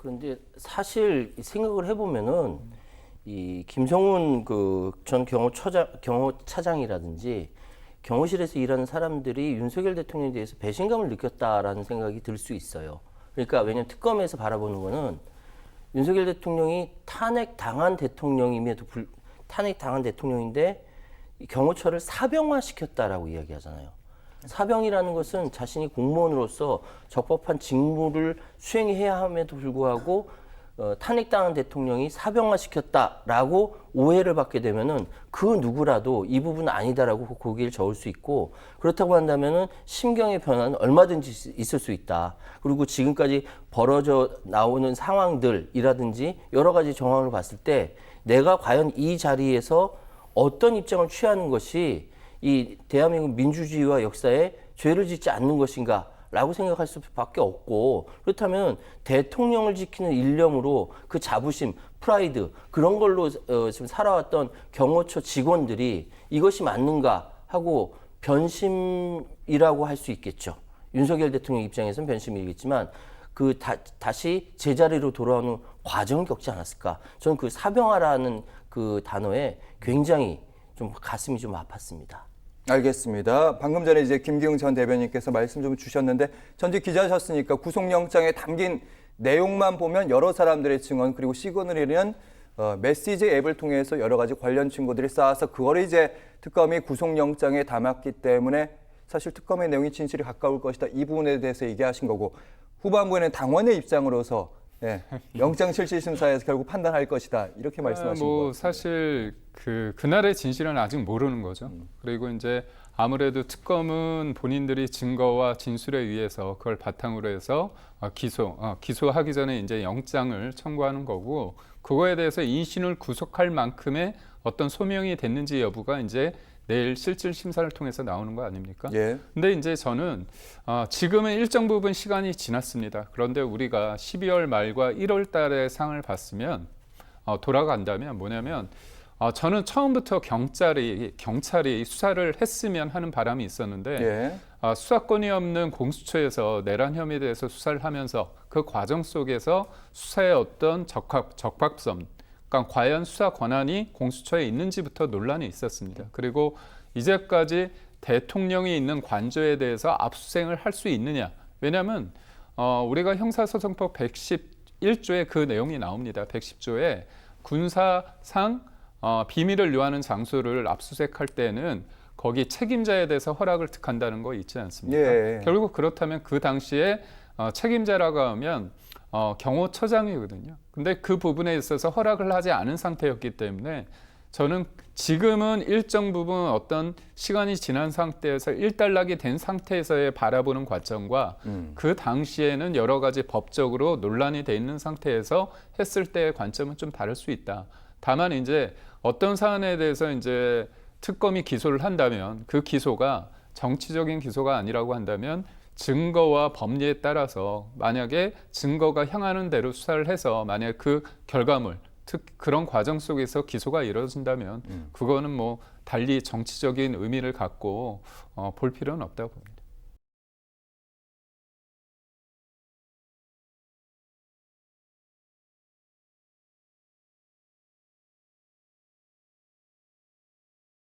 그런데 사실 생각을 해보면은 이 김성훈 그 전 경호처장 경호차장이라든지 경호실에서 일하는 사람들이 윤석열 대통령에 대해서 배신감을 느꼈다라는 생각이 들 수 있어요. 그러니까 왜냐하면 특검에서 바라보는 거는 윤석열 대통령이 탄핵 당한 대통령임에도 불 탄핵 당한 대통령인데 이 경호처를 사병화 시켰다라고 이야기하잖아요. 사병이라는 것은 자신이 공무원으로서 적법한 직무를 수행해야 함에도 불구하고 어, 탄핵당한 대통령이 사병화 시켰다라고 오해를 받게 되면은 그 누구라도 이 부분은 아니다라고 고기를 저을 수 있고 그렇다고 한다면은 심경의 변화는 얼마든지 있을 수 있다. 그리고 지금까지 벌어져 나오는 상황들이라든지 여러 가지 정황을 봤을 때 내가 과연 이 자리에서 어떤 입장을 취하는 것이 이 대한민국 민주주의와 역사에 죄를 짓지 않는 것인가 라고 생각할 수밖에 없고 그렇다면 대통령을 지키는 일념으로 그 자부심, 프라이드 그런 걸로 어, 지금 살아왔던 경호처 직원들이 이것이 맞는가 하고 변심이라고 할 수 있겠죠. 윤석열 대통령 입장에서는 변심이겠지만 그 다, 다시 제자리로 돌아오는 과정을 겪지 않았을까? 저는 그 사병화라는 그 단어에 굉장히 좀 가슴이 좀 아팠습니다. 알겠습니다. 방금 전에 이제 김기웅 전 대변인께서 말씀 좀 주셨는데 전직 기자셨으니까 구속영장에 담긴 내용만 보면 여러 사람들의 증언 그리고 시그널이는 어, 메시지 앱을 통해서 여러 가지 관련 증거들이 쌓아서 그거를 이제 특검이 구속영장에 담았기 때문에 사실 특검의 내용이 진실이 가까울 것이다. 이 부분에 대해서 얘기하신 거고 후반부에는 당원의 입장으로서 예, 영장 실질 심사에서 결국 판단할 것이다. 이렇게 말씀하신 아, 뭐 거. 사실 그 그날의 진실은 아직 모르는 거죠. 그리고 이제 아무래도 특검은 본인들이 증거와 진술에 의해서 그걸 바탕으로 해서 어, 기소 어, 기소하기 전에 이제 영장을 청구하는 거고 그거에 대해서 인신을 구속할 만큼의 어떤 소명이 됐는지 여부가 이제 내일 실질 심사를 통해서 나오는 거 아닙니까? 예. 근데 이제 저는 어, 지금은 일정 부분 시간이 지났습니다. 그런데 우리가 12월 말과 1월 달에 상을 봤으면 어, 돌아간다면 뭐냐면 어, 저는 처음부터 경찰이 경찰이 수사를 했으면 하는 바람이 있었는데 예. 아, 수사권이 없는 공수처에서 내란 혐의에 대해서 수사를 하면서 그 과정 속에서 수사의 어떤 적합, 적합성, 그러니까 과연 수사 권한이 공수처에 있는지부터 논란이 있었습니다. 그리고 이제까지 대통령이 있는 관저에 대해서 압수수색을 할 수 있느냐? 왜냐하면 어, 우리가 형사소송법 111조에 그 내용이 나옵니다. 110조에 군사상 어, 비밀을 요하는 장소를 압수수색할 때는 거기 책임자에 대해서 허락을 특한다는 거 있지 않습니까? 예. 결국 그렇다면 그 당시에 어, 책임자라고 하면 어, 경호처장이거든요. 근데 그 부분에 있어서 허락을 하지 않은 상태였기 때문에 저는 지금은 일정 부분 어떤 시간이 지난 상태에서 일단락이 된 상태에서의 바라보는 관점과 음. 그 당시에는 여러 가지 법적으로 논란이 돼 있는 상태에서 했을 때의 관점은 좀 다를 수 있다. 다만 이제 어떤 사안에 대해서 이제 특검이 기소를 한다면 그 기소가 정치적인 기소가 아니라고 한다면 증거와 법리에 따라서 만약에 증거가 향하는 대로 수사를 해서 만약 그 결과물 특 그런 과정 속에서 기소가 이루어진다면 그거는 뭐 달리 정치적인 의미를 갖고 어, 볼 필요는 없다고 봅니다.